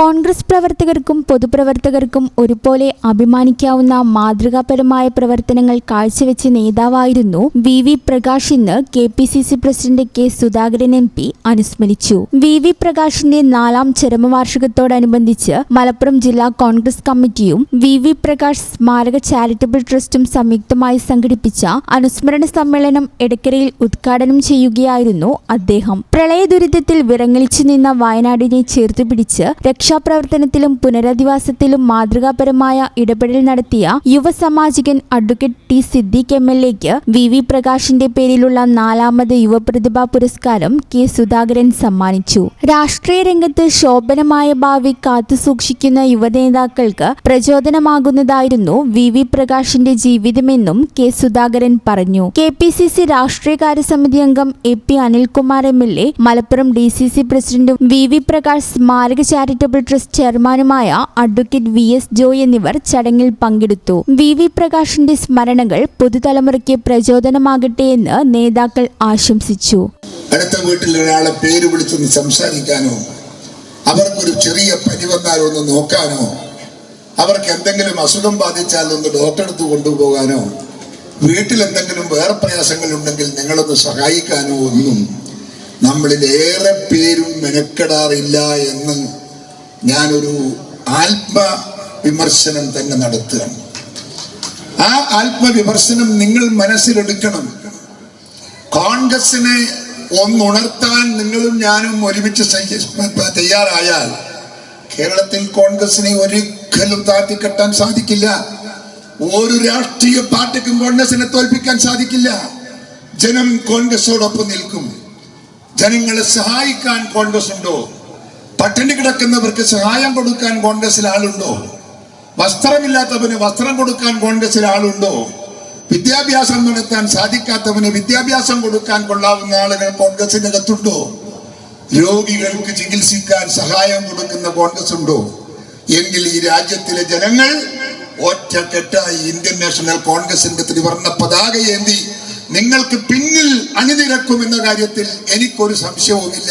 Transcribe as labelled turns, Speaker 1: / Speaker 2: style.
Speaker 1: കോൺഗ്രസ് പ്രവർത്തകർക്കും പൊതുപ്രവർത്തകർക്കും ഒരുപോലെ അഭിമാനിക്കാവുന്ന മാതൃകാപരമായ പ്രവർത്തനങ്ങൾ കാഴ്ചവെച്ച നേതാവായിരുന്നു വി വി പ്രകാശ് ഇന്ന് K P C C president K Sudhakaran M P അനുസ്മരിച്ചു. വി വി പ്രകാശിന്റെ നാലാം ചരമവാർഷികത്തോടനുബന്ധിച്ച് മലപ്പുറം ജില്ലാ കോൺഗ്രസ് കമ്മിറ്റിയും വി വി പ്രകാശ് സ്മാരക ചാരിറ്റബിൾ ട്രസ്റ്റും സംയുക്തമായി സംഘടിപ്പിച്ച അനുസ്മരണ സമ്മേളനം എടക്കരയിൽ ഉദ്ഘാടനം ചെയ്യുകയായിരുന്നു അദ്ദേഹം. പ്രളയ ദുരിതത്തിൽ വിറങ്ങലിച്ചു നിന്ന വയനാടിനെ ചേർത്ത് പിടിച്ച് രക്ഷാപ്രവർത്തനത്തിലും പുനരധിവാസത്തിലും മാതൃകാപരമായ ഇടപെടൽ നടത്തിയ യുവസമാജികൻ advocate T Siddique M L എക്ക് വി വി പ്രകാശിന്റെ പേരിലുള്ള നാലാമത് യുവപ്രതിഭാ പുരസ്കാരം കെ സുധാകരൻ സമ്മാനിച്ചു. രാഷ്ട്രീയ രംഗത്ത് ശോഭനമായ ഭാവി കാത്തുസൂക്ഷിക്കുന്ന യുവനേതാക്കൾക്ക് പ്രചോദനമാകുന്നതായിരുന്നു വി വി പ്രകാശിന്റെ ജീവിതമെന്നും കെ സുധാകരൻ പറഞ്ഞു. കെ പി സി സി രാഷ്ട്രീയകാര്യ സമിതി അംഗം A P Anilkumar M L A Malappuram D C C പ്രസിഡന്റും വി വി പ്രകാശ് സ്മാരക ചാരിറ്റബിൾ ട്രസ്റ്റ് ചെയർമാനുമായ അഡ്വക്കേറ്റ് വി എസ് ജോയ് എന്നിവർ ചടങ്ങിൽ പങ്കെടുത്തു. വി വി പ്രകാശിന്റെ സ്മരണകൾ പുതുതലമുറയ്ക്ക് പ്രചോദനമാകട്ടെ എന്ന് നേതാക്കൾ ആശംസിച്ചു.
Speaker 2: അടുത്ത വീട്ടിൽ ഒരാളെ പേര് വിളിച്ചൊന്ന് സംസാരിക്കാനോ അവർക്കൊരു ചെറിയ പനി ഒന്ന് നോക്കാനോ അവർക്ക് എന്തെങ്കിലും അസുഖം ബാധിച്ചാൽ ഒന്ന് ഡോക്ടർ അടുത്ത് കൊണ്ടുപോകാനോ വീട്ടിൽ എന്തെങ്കിലും വേറെ പ്രയാസങ്ങൾ ഉണ്ടെങ്കിൽ നിങ്ങളൊന്ന് സഹായിക്കാനോ ഒന്നും നമ്മളിൽ ഏറെ പേരും മെനക്കെടാറില്ല എന്ന് ഞാനൊരു ആത്മ വിമർശനം തന്നെ നടത്തുകയാണ്. ആ ആത്മവിമർശനം നിങ്ങൾ മനസ്സിലെടുക്കണം. കോൺഗ്രസിനെ ഒന്നുണർത്താൻ നിങ്ങളും ഞാനും ഒരുമിച്ച് തയ്യാറായാൽ കേരളത്തിൽ കോൺഗ്രസിനെ ഒരിക്കലും താത്തിക്കെട്ടാൻ സാധിക്കില്ല. ഒരു രാഷ്ട്രീയ പാർട്ടിക്കും കോൺഗ്രസിനെ തോൽപ്പിക്കാൻ സാധിക്കില്ല. ജനം കോൺഗ്രസോടൊപ്പം നിൽക്കും. ജനങ്ങളെ സഹായിക്കാൻ കോൺഗ്രസ് ഉണ്ടോ പട്ടിണി കിടക്കുന്നവർക്ക് സഹായം കൊടുക്കാൻ കോൺഗ്രസിൽ ആളുണ്ടോ? വസ്ത്രമില്ലാത്തവന് വസ്ത്രം കൊടുക്കാൻ കോൺഗ്രസിൽ ആളുണ്ടോ? വിദ്യാഭ്യാസം നടത്താൻ സാധിക്കാത്തവന് വിദ്യാഭ്യാസം കൊടുക്കാൻ കൊള്ളാവുന്ന ആളുകൾ കോൺഗ്രസിനകത്തുണ്ടോ? രോഗികൾക്ക് ചികിത്സിക്കാൻ സഹായം കൊടുക്കുന്ന കോൺഗ്രസ് ഉണ്ടോ എങ്കിൽ ഈ രാജ്യത്തിലെ ജനങ്ങൾ ഒറ്റക്കെട്ടായി ഇന്ത്യൻ നാഷണൽ കോൺഗ്രസിന്റെ ത്രിവർണ പതാക ഏന്തി നിങ്ങൾക്ക് പിന്നിൽ അണിനിരക്കുമെന്ന കാര്യത്തിൽ എനിക്കൊരു സംശയവുമില്ല.